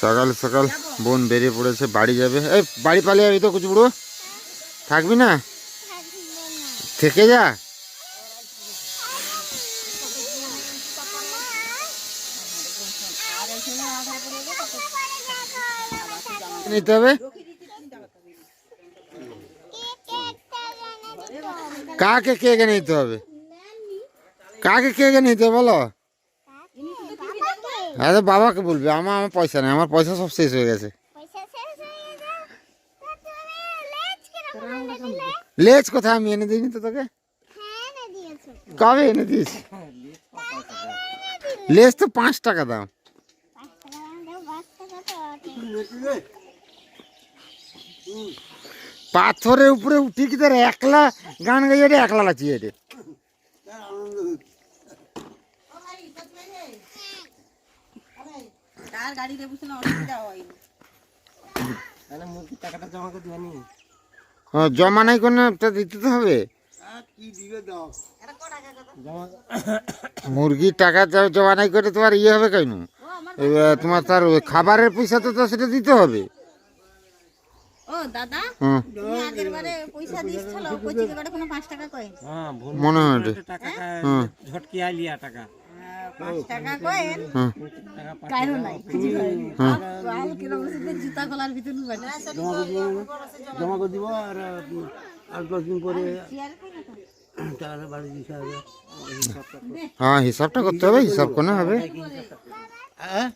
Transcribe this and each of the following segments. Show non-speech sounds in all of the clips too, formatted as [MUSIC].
সকাল সকাল বোন বেরিয়ে পড়েছে, বাড়ি যাবে। এই, বাড়ি পালিয়ে যাবি তো কুচু বুড়ো? থাকবি না? থেকে যা। নিতে হবে? কাকে কে নিতে হবে? কাকে কে নিতে হবে বলো? আরে বাবাকে বলবে আমার আমার পয়সা নেই আমার পয়সা সব শেষ হয়ে গেছে। লেজ কোথায়? আমি এনে দিইনি তো তোকে। কবে এনে দিয়েছি? লেজ তো পাঁচ টাকা দাম। পাথরের উপরে উঠি কি তোর একলা গান গাইয়ে রে একলা লাচি রে তার গাড়িতে অসুবিধা হয়নি। তাহলে মুরগির টাকাটা জমা করে দিবানি ও, জমা নাই কোনো তা দিতে তো হবে। কি দিবে দাও। জমা মুরগির টাকা জমা নাই করে তোমার ইয়ে হবে কেন? তোমার তার খাবারের পয়সা তো তো সেটা দিতে হবে। হ্যাঁ। ভুল মনে হয়। টাকা কয়েন কারও নাই। কিছু হয়নি আল কিলো জুতা গলার ভিতর জমা করে দিব আর আর দশ দিন পরে টাকাটা বাড়ি দিতে হবে। হ্যাঁ হিসাবটা করতে হবে হিসাব কোনো হবে? হ্যাঁ?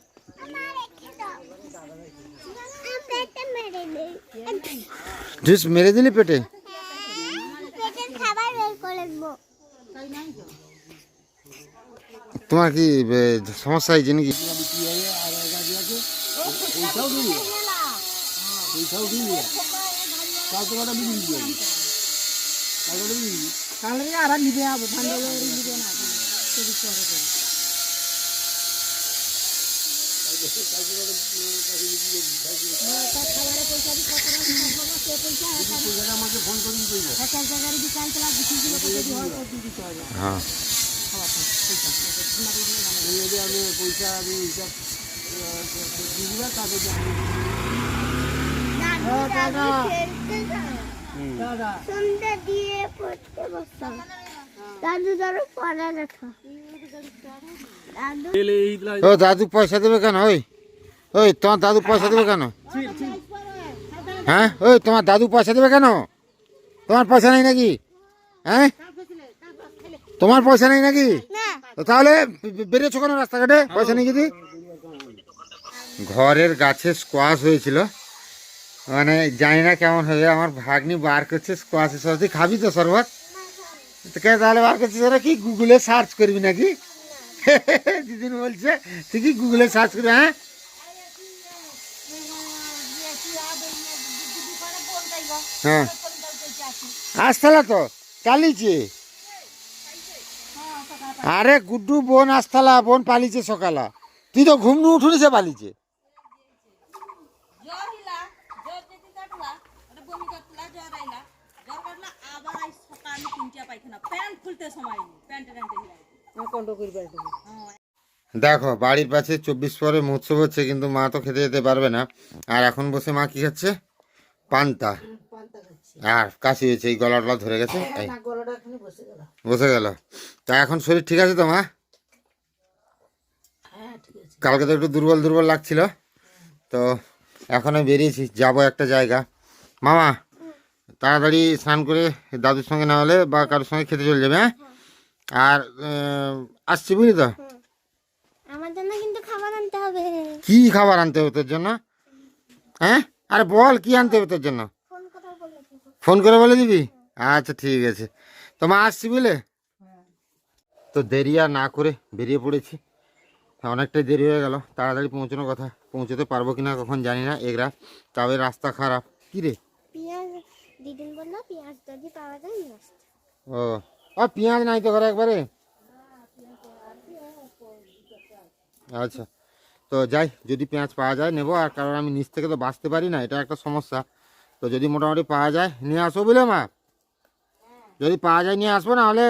জুস মেরে দিলি পেটে? তোমার কি এ, সমস্যা হয়েছে নাকি পয়সাও তো? আমাকে ফোন করে দিতে হবে হ্যাঁ। আমি পয়সা আমি হিসাব দিবা সন্ধ্যা দিয়ে পড়তে বসতাম দাদু ও দাদু পয়সা দেবে কেন? ওই ওই তোমার দাদু পয়সা দেবে কেন? হ্যাঁ ওই তোমার দাদু পয়সা দেবে কেন? তোমার পয়সা নেই নাকি? হ্যাঁ? তোমার পয়সা নেই নাকি? তাহলে বেরিয়েছো কেন রাস্তাঘাটে? পয়সা নেই যদি? ঘরের গাছে স্কোয়াশ হয়েছিল। মানে জানি না কেমন হবে আমার ভাগ্নি বার করছে স্কোয়াশের সরবত খাবি তো শরবত? কে তাহলে বার করছিস? ওরা কি গুগলে সার্চ করবি নাকি? দিদিন বলছে তুই কি গুগলে সার্চ করবি হ্যাঁ? হ্যাঁ। আসতালা তো চালিয়েছে। আরে গুড্ডু বোন আসতালা বোন পালিছে সকালা। তুই তো ঘুমনু উঠুনি সে পালিছে। করবে দেখো বাড়ির পাশে চব্বিশ পরে মহোৎসব হচ্ছে কিন্তু মা তো খেতে যেতে পারবে না। আর এখন বসে মা কি খাচ্ছে? পান্তা। আর কাশি হয়েছে এই গলাটা ধরে গেছে? এই। বসে গেল। তা এখন শরীর ঠিক আছে তো মা? হ্যাঁ ঠিক কালকে তো একটু দুর্বল দুর্বল লাগছিল। তো এখন আমি বেরিয়েছি যাব একটা জায়গা। মামা তাড়াতাড়ি স্নান করে দাদুর সঙ্গে না হলে বা কারোর সঙ্গে খেতে চলে যাবে হ্যাঁ? আর আসছি বুঝলি তো? আমার জন্য কিন্তু খাবার আনতে হবে। কি খাবার আনতে হবে তোর জন্য? হ্যাঁ? আরে বল কি আনতে হবে তোর জন্য। ফোন করে বলে দিবি? আচ্ছা ঠিক আছে। তো মা আসছি বুঝলে? তো দেরি আর না করে বেরিয়ে পড়েছি। অনেকটাই দেরি হয়ে গেল। তাড়াতাড়ি পৌঁছানোর কথা। পৌঁছতে পারব কিনা কখন জানি না এগরা। তবে রাস্তা খারাপ। কি রে? ও ও পেঁয়াজ নাই তো ঘরে একবারে? আচ্ছা। তো যাই যদি পেঁয়াজ পাওয়া যায় নেব। আর কারণ আমি নিচ থেকে তো বাঁচতে পারি না এটা একটা সমস্যা। তো যদি মোটামুটি পাওয়া যায়, নিয়ে আসব বুঝলে মা। যদি পাওয়া যায়, নিয়ে আসব, নাহলে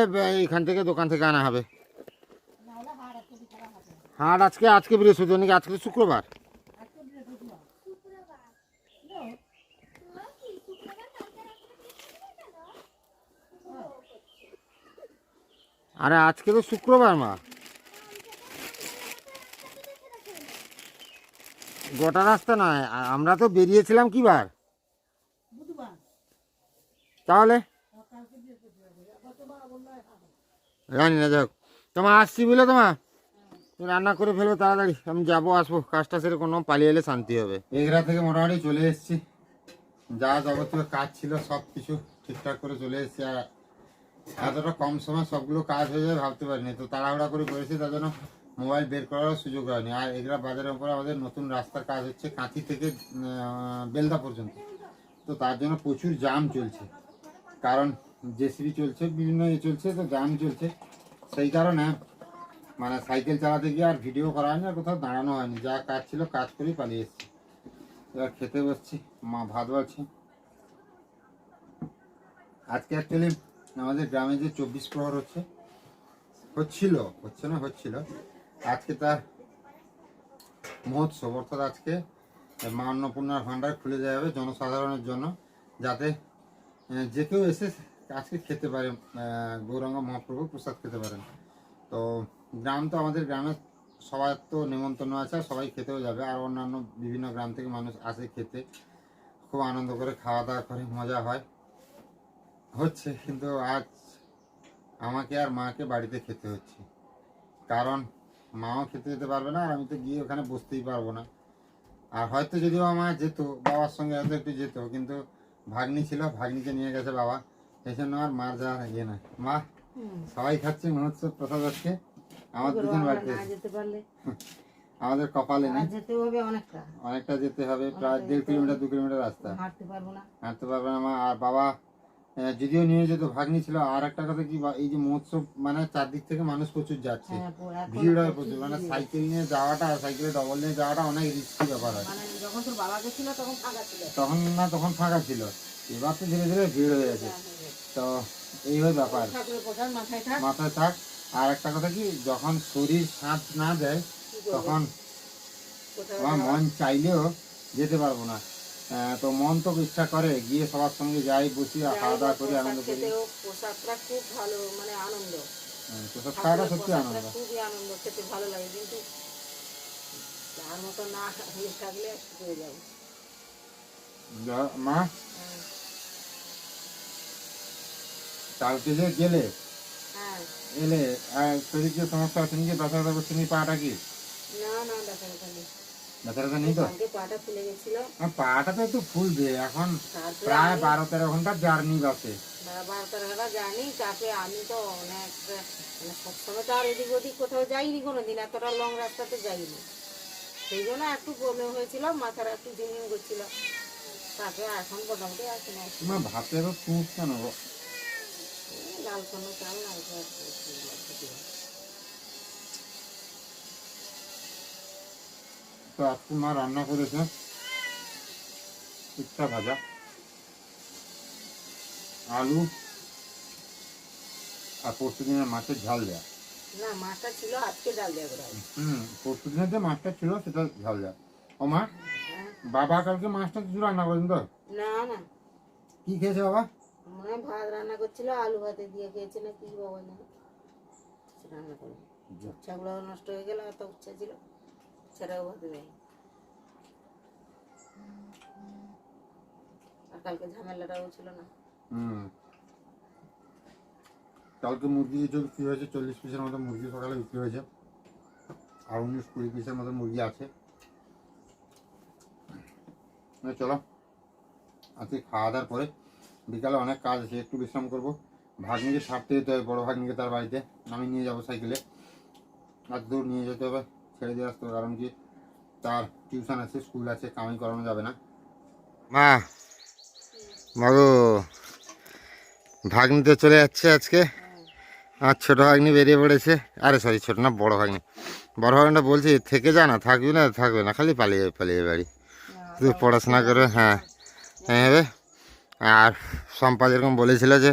এখান থেকে দোকান থেকে আনা হবে। হাট আজকে আজকে বৃহস্পতি নাকি আজকে শুক্রবার? আরে, আজকে তো শুক্রবার মা। গোটা রাস্তা নয় আমরা তো বেরিয়েছিলাম কিবার? তাহলে? জানি না যাক তোমার আসছি বলে তোমার তুমি রান্না করে ফেলব তাড়াতাড়ি। আমি যাব, আসব। কাজটা সেরে কোনো পালিয়ে এলে শান্তি হবে। এগরা থেকে মোটামুটি চলে এসেছি। যা যাবতীয় কাজ ছিল, সব কিছু ঠিকঠাক করে চলে এসেছি। আর এতটা কম সময় সবগুলো কাজ হয়ে যাবে ভাবতে পারিনি। তো তাড়াহুড়া করে করেছি, তার জন্য মোবাইল বের করার সুযোগ হয়নি। আর এগরা বাজারের উপরে আমাদের নতুন রাস্তার কাজ হচ্ছে, কাঁথি থেকে বেলদা পর্যন্ত। তো তার জন্য প্রচুর জাম চলছে। কারণ জেসিবি চলছে, বিভিন্ন ইয়ে চলছে, তো জাম চলছে। সেই কারণে মানে সাইকেল চালাতে গিয়ে আর ভিডিও করা হয়নি, আর কোথাও দাঁড়ানো হয়নি। যা কাজ ছিল কাজ করেই পালিয়ে এসেছি। এবার খেতে বসছি, মা ভাত বাড়ছে। আজকে অ্যাকচুয়ালি আমাদের গ্রামে যে চব্বিশ প্রহর হচ্ছে, হচ্ছিল, হচ্ছে না হচ্ছিল, আজকে তার মহোৎসব। অর্থাৎ আজকে মা অন্নপূর্ণার ভাণ্ডার খুলে দেওয়া হবে জনসাধারণের জন্য, যাতে যে কেউ এসে আজকে খেতে পারে গৌরাঙ্গ মহাপ্রভু প্রসাদ খেতে পারেন। তো গ্রাম তো আমাদের গ্রামে সবার তো নেমন্তন্ন আছে, আর সবাই খেতেও যাবে। আর অন্যান্য বিভিন্ন গ্রাম থেকে মানুষ আসে খেতে। খুব আনন্দ করে খাওয়া দাওয়া করে, মজা হয়। হচ্ছে, কিন্তু আজ আমাকে আর মাকে বাড়িতে খেতে হচ্ছে। কারণ মাও খেতে যেতে পারবে না, আর আমি তো গিয়ে ওখানে বসতেই পারব না। আর হয়তো যদিও আমার যেত, বাবার সঙ্গে হয়তো একটু যেত, কিন্তু ভাগ্নি ছিল ভাগ্নিকে নিয়ে গেছে বাবা। এই জন্য আর মার যাওয়ার ইয়ে না মা সবাই খাচ্ছে মনে হচ্ছে প্রসাদ আজকে। আমার দুজন বাড়িতে [LAUGHS] আমাদের কপালে নেই। যেতে হবে অনেকটা। অনেকটা যেতে হবে প্রায় দেড় কিলোমিটার দু কিলোমিটার রাস্তা। হাঁটতে পারব না। হাঁটতে পারবে না মা। আর বাবা যদিও নিয়ে যেত ভাগ্নি ছিল আর একটা কথা কি এই যে মহোৎসব মানে চারদিক থেকে মানুষ প্রচুর যাচ্ছে। হ্যাঁ, ভিড় হয় প্রচুর মানে সাইকেল নিয়ে যাওয়াটা সাইকেলে ডবল নিয়ে যাওয়াটা অনেক রিস্কি ব্যাপার হয়। মানে তখন না তখন ফাঁকা ছিল। এবার তো ধীরে ধীরে ভিড় হয়ে গেছে। তো এই হয়ে ব্যাপার। মাথায় থাক। আর একটা কথা কি যখন শরীর সাথ না দেয় তখন আমার মন চাইলেও যেতে পারব না। তো মন তো ইচ্ছা করে গিয়ে সবার সঙ্গে যাই বসি খাওয়া দাওয়া করি আনন্দ করি। পোশাকটা খুব ভালো মানে আনন্দ। হ্যাঁ, খাওয়াটা সত্যি আনন্দ। খুবই আনন্দ খেতে ভালো লাগে কিন্তু তার মতো না থাকলে হয়ে যাবে। মা? হ্যাঁ। কালকে যে গেলে হ্যাঁ। এলে আর শরীর কি সমস্যা আছে নাকি? ব্যথা করছে নি পাটা কি? না না ব্যথা ব্যথা নেই তো? পাটা ফুলে গেছিল। আমার পাটা তো একটু ফুলবে এখন প্রায় বারো তেরো ঘণ্টার জার্নি বাসে। বারবার তারা তারপরে আমি তো অনেক মানে সবসময় তো আর এদিক ওদিক কোথাও যাইনি কোনো দিন এতটা লং রাস্তাতে যাইনি। সেই জন্য একটু প্রবলেম হয়েছিল মাথার একটু ঝিমঝিম করছিল। তারপরে এখন মোটামুটি আছে না তোমার ভাতে তো তুষ কেন? চাল না তো আজকে মা রান্না করেছে ইচ্ছা ভাজা? আলু? আর পরশু দিনের মাছের ঝাল দেয়া? না মাছটা ছিল আজকে ডাল দেওয়া হুম পরশু দিনের যে মাছটা ছিল সেটা ঝাল দেয়া। ও মা হ্যাঁ। বাবা কালকে মাছটা কিছু রান্না করেন তো? না না। কি খেয়েছে বাবা? মনে ভাত রান্না করছিল আলু ভাতে দিয়ে খেয়েছে না কি বাবা না রান্না করে উচ্ছাগুলো নষ্ট হয়ে গেল এত উচ্ছা ছিল। ভাতে দেয় আর কালকে ঝামেলাটাও ছিল না। কালকে মুরগি যে বিক্রি হয়েছে, চল্লিশ পিসের মতো মুরগি সকালে বিক্রি হয়েছে। আর উনিশ কুড়ি পিসের মতো মুরগি আছে। চলো, আজকে খাওয়া দাওয়ার পরে বিকালে অনেক কাজ আছে, একটু বিশ্রাম করব। ভাগ্নিকে ছাড়তে যেতে হবে, বড় ভাগ্নিকে তার বাড়িতে। আমি নিয়ে যাব সাইকেলে। আজ দূর নিয়ে যেতে হবে। ছেড়ে দিয়ে আসতে হবে কারণ কি তার টিউশন আছে স্কুল আছে কামাই করানো যাবে না। মা মাগো ভাগ্নিতে চলে যাচ্ছে আজকে। আর ছোটো ভাগ্নি বেরিয়ে পড়েছে। আরে সরি ছোটো না বড় ভাগ্নি। বড় ভাগ্নিটা বলছি থেকে যা না থাকবি না থাকবে না খালি পালিয়ে যাবে পালিয়ে যাবে বাড়ি। তুই পড়াশোনা করে হ্যাঁ। হ্যাঁ হবে আর সম্পা যেরকম বলেছিল যে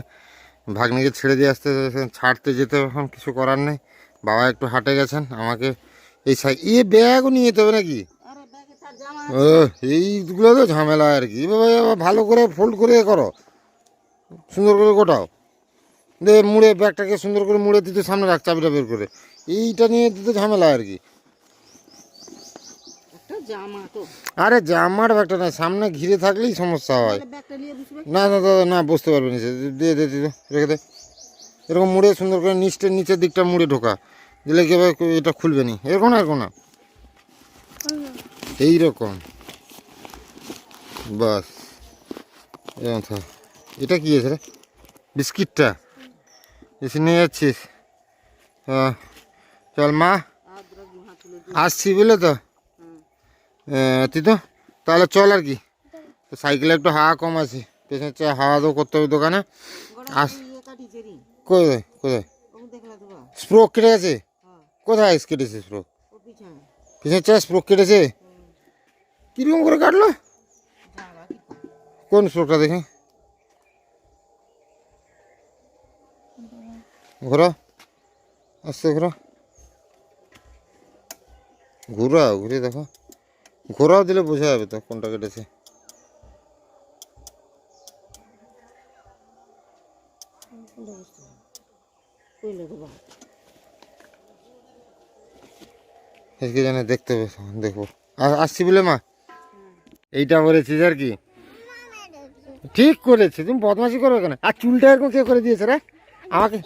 ভাগ্নিকে ছেড়ে দিয়ে আসতে ছাড়তে যেতে এখন কিছু করার নেই। বাবা একটু হাটে গেছেন আমাকে এই সাই ইয়ে ব্যাগও নিয়ে যেতে হবে নাকি? ও এইগুলো তো ঝামেলা আর কি। ভালো করে ফোল্ড করে করো। সুন্দর করে গোটাও। দে মুড়ে ব্যাগটাকে সুন্দর করে মুড়ে দিতে সামনে রাখ চাবিটা বের করে। এইটা নিয়ে দিতে ঝামেলা আর কি। জামা আরে জামার ব্যাগটা না সামনে ঘিরে থাকলেই সমস্যা হয়। না না দাদা না বুঝতে পারবে না সে। দিয়ে দে দে দে, রেখে দে। এরকম মুড়ে সুন্দর করে নিচটা নিচের দিকটা মুড়ে ঢোকা। দিলে কি এটা খুলবে নি। এরকম না এরকম না। এইরকম। বাস। এরকম থাক। এটা কী আছে রে? বিস্কিটটা? এসে নিয়ে যাচ্ছিস। চল মা। আসছি বুঝলে তো? তুই তো? তাহলে চল আর কি। সাইকেলে একটু হাওয়া কম আছে। পেছনে চা হাওয়া তো করতে হবে দোকানে। আস। কোথায় কোথায় স্প্রোক কেটে গেছে? কোথায় কেটেছে স্প্রোক ও পিছনে পেছনে চা স্প্রোক কেটেছে? কীরকম করে কাটলো? জামা কি কোন স্প্রোকটা দেখে। ঘোরা। আস্তে ঘোরা। ঘোরাও ঘুরে দেখো। ঘোরাও দিলে বোঝা যাবে তো কোনটা কেটেছে। কইলে তো বা আজকে জানে দেখতে হবে দেখব আসছি বলে মা? এইটা বলেছিস আর কি? ঠিক করেছে তুমি বদমাশি করবে কেন? আর চুলটা এরকম কে করে দিয়েছে রে? আমাকে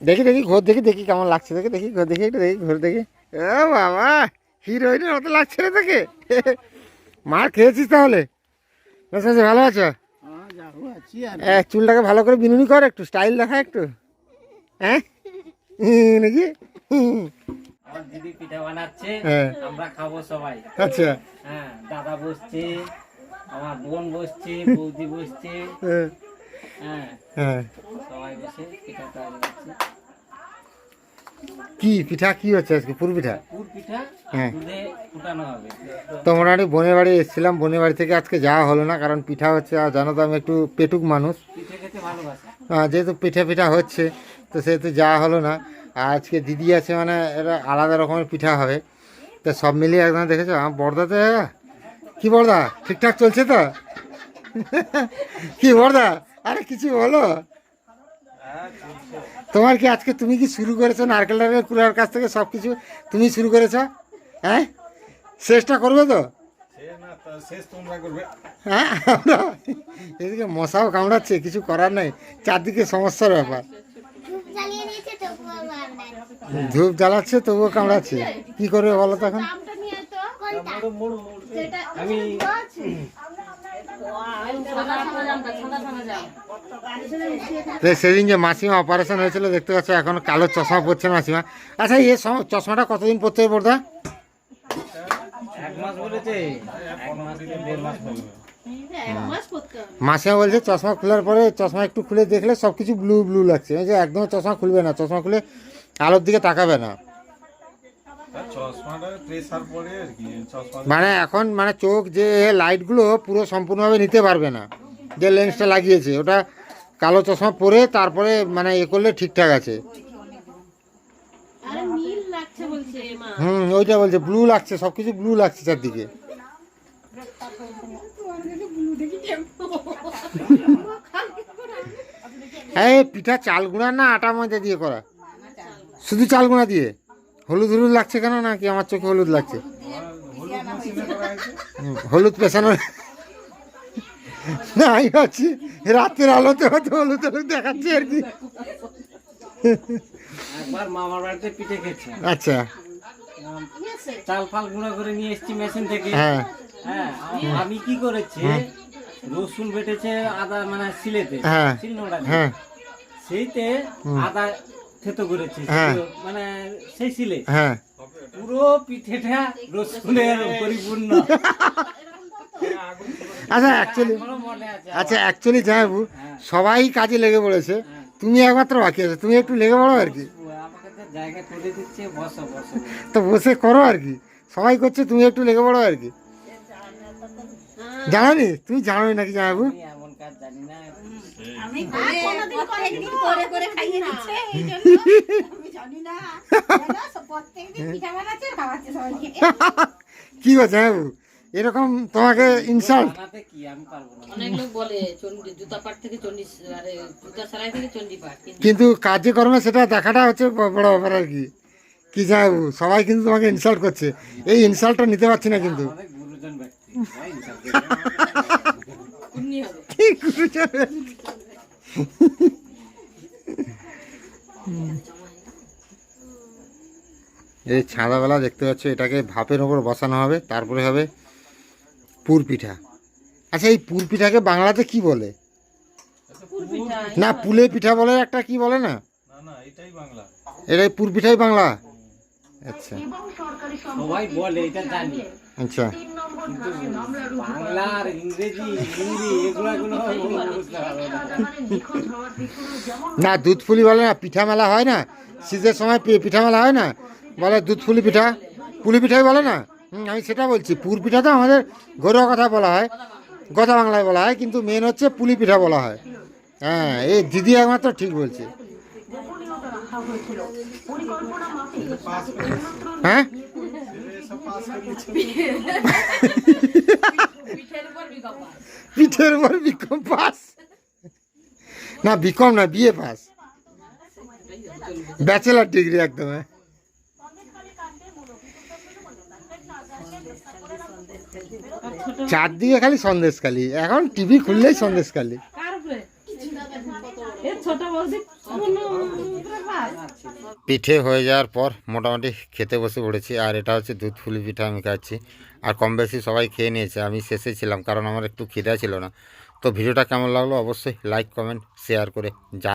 দেখি দেখি ঘর দেখি দেখি কেমন লাগছে দেখি দেখি ঘর দেখি একটু দেখি ঘর দেখি। ও বাবা হিরোইনের মতো লাগছে রে তোকে। মার খেয়েছিস তাহলে? ভালো আছো? এ, চুলটাকে ভালো করে বিনুনি কর একটু স্টাইল দেখা একটু। হ্যাঁ? নাকি? আমার দিদি পিঠা বানাচ্ছে আমরা খাব সবাই। আচ্ছা। হ্যাঁ দাদা বসছে আমার বোন বসছে বৌদি বসছে। হ্যাঁ, সবাই বসে পিঠা তৈরি করছে। কি পিঠা কি হচ্ছে আজকে? পুর পিঠা? হ্যাঁ। তো মোটামুটি বোনের বাড়ি এসেছিলাম বোনের বাড়ি থেকে আজকে যাওয়া হলো না কারণ পিঠা হচ্ছে আর জানো তো আমি একটু পেটুক মানুষ। যেহেতু পিঠা পিঠা হচ্ছে তো সেহেতু যাওয়া হলো না। আর আজকে দিদি আছে মানে এটা আলাদা রকমের পিঠা হবে। তা সব মিলিয়ে একদম দেখেছ? আমার বর্দাতে কি বর্দা ঠিকঠাক চলছে তো? [LAUGHS] কি বর্দা আরে কিছু বলো। তোমার কি আজকে তুমি কি শুরু করেছ নারকেল টারকেল কুড়ার কাছ থেকে সব কিছু? তুমি শুরু করেছ? হ্যাঁ? শেষটা করবে তো? হ্যাঁ এদিকে মশাও কামড়াচ্ছে, কিছু করার নাই। চারদিকে সমস্যার ব্যাপার। ধূপ জ্বালাচ্ছে তবুও কামড়াচ্ছে। কি করবে বলো তো এখন? আমি সেদিন যে মাসিমা অপারেশন হয়েছিল দেখতে পাচ্ছ এখন কালো চশমা পরছে মাসিমা। আচ্ছা এ চশমাটা কতদিন পরতে হবে পড়তা এক মাস বলেছে। এক মাস দেড় মাস বলবে মাসিমা বলছে চশমা খোলার পরে চশমা একটু খুলে দেখলে সব কিছু ব্লু ব্লু লাগছে যে একদম চশমা খুলবে না চশমা খুলে আলোর দিকে তাকাবে না। মানে এখন মানে চোখ যে লাইটগুলো পুরো সম্পূর্ণভাবে নিতে পারবে না। যে লেন্সটা লাগিয়েছে ওটা কালো চশমা পরে তারপরে মানে এ করলে ঠিকঠাক আছে। হুম ওইটা বলছে ব্লু লাগছে সব কিছু ব্লু লাগছে চারদিকে। এই পিঠা চাল গুঁড়া না আটা ময়দা দিয়ে করা? শুধু চাল গুঁড়া দিয়ে? হলুদ হলুদ লাগছে কেন নাকি? আমার চোখে হলুদ লাগছে। হলুদ পেছানো। না আমি ভাবছি রাতের আলোতে হয়তো হলুদ হলুদ দেখাচ্ছে আর কি। একবার মামার বাড়িতে পিঠে খেয়েছে আচ্ছা। চাল ফাল গুঁড়ো করে নিয়ে এসেছি মেশিন থেকে। হ্যাঁ। হ্যাঁ আমি কি করেছি? রসুন বেটেছে আদা মানে সিলেতে হ্যাঁ। হ্যাঁ। সেইতে আদা থেতো করেছি হ্যাঁ। মানে সেই সিলে হ্যাঁ। পুরো পিঠেটা রসুনের পরিপূর্ণ। আচ্ছা অ্যাকচুয়ালি আচ্ছা অ্যাকচুয়ালি জানাব সবাই কাজে লেগে পড়েছে। তুমি একমাত্র বাকি আছে তুমি একটু লেগে পড়ো আর কি। তো বসে করো আর কি। সবাই করছে তুমি একটু লেগে পড়ো আর কি। জানানি তুমি জানোই নাকি জানাব? জানি জানি কি গো জানাব? এরকম তোমাকে ইনসাল্ট কি? আমি পারব না। অনেক লোক বলে চণ্ডী জুতা পাট থেকে চণ্ডী আরে জুতা সেলাই থেকে চণ্ডী পাট কিন্তু কিন্তু কাজে কর্মে সেটা দেখাটা হচ্ছে বড় ব্যাপার আর কি। কি যা সবাই কিন্তু তোমাকে ইনসাল্ট করছে। এই ইনসাল্টটা নিতে পারছি না কিন্তু। গুরুজন ব্যক্তি। এই ছাদাবেলা দেখতে পাচ্ছ, এটাকে ভাপের ওপর বসানো হবে, তারপরে হবে পুর পিঠা। আচ্ছা এই পুর পিঠাকে বাংলাতে কি বলে? না পুলে পিঠা বলে একটা কি বলে না? এটাই পুর পিঠাই বাংলা। আচ্ছা। সবাই বলে, এটা জানি। আচ্ছা। বাংলা আর ইংরেজি হিন্দি এগুলো এগুলো [LAUGHS] বুঝতে পারবে না না দুধ ফুলি বলে না পিঠা মেলা হয় না। শীতের সময় পিঠা মেলা হয় না। বলে দুধ ফুলি পিঠা। পুলি পিঠাই বলে না? হুম, আমি সেটা বলছি। পুর পিঠা তো আমাদের ঘরোয়া কথা বলা হয়। কথা বাংলায় বলা হয় কিন্তু মেন হচ্ছে পুলি পিঠা বলা হয়। হ্যাঁ এই দিদি একমাত্র ঠিক বলছে। হ্যাঁ? পিঠের উপর বিকম পাস। না বিকম না বিয়ে পাস। ব্যাচেলার ডিগ্রি একদম হ্যাঁ। চারদিকে খালি সন্দেশ খালি এখন টিভি খুললেই সন্দেশ খালি কার উপরে এ ছোট বৌদি কোনো পিঠে হয়ে যাওয়ার পর মোটামুটি খেতে বসে পড়েছি। আর এটা হচ্ছে দুধ ফুলি পিঠা আমি খাচ্ছি। আর কম বেশি সবাই খেয়ে নিয়েছে। আমি শেষে ছিলাম, কারণ আমার একটু খিদা ছিল না। তো ভিডিওটা কেমন লাগল অবশ্যই লাইক কমেন্ট শেয়ার করে যা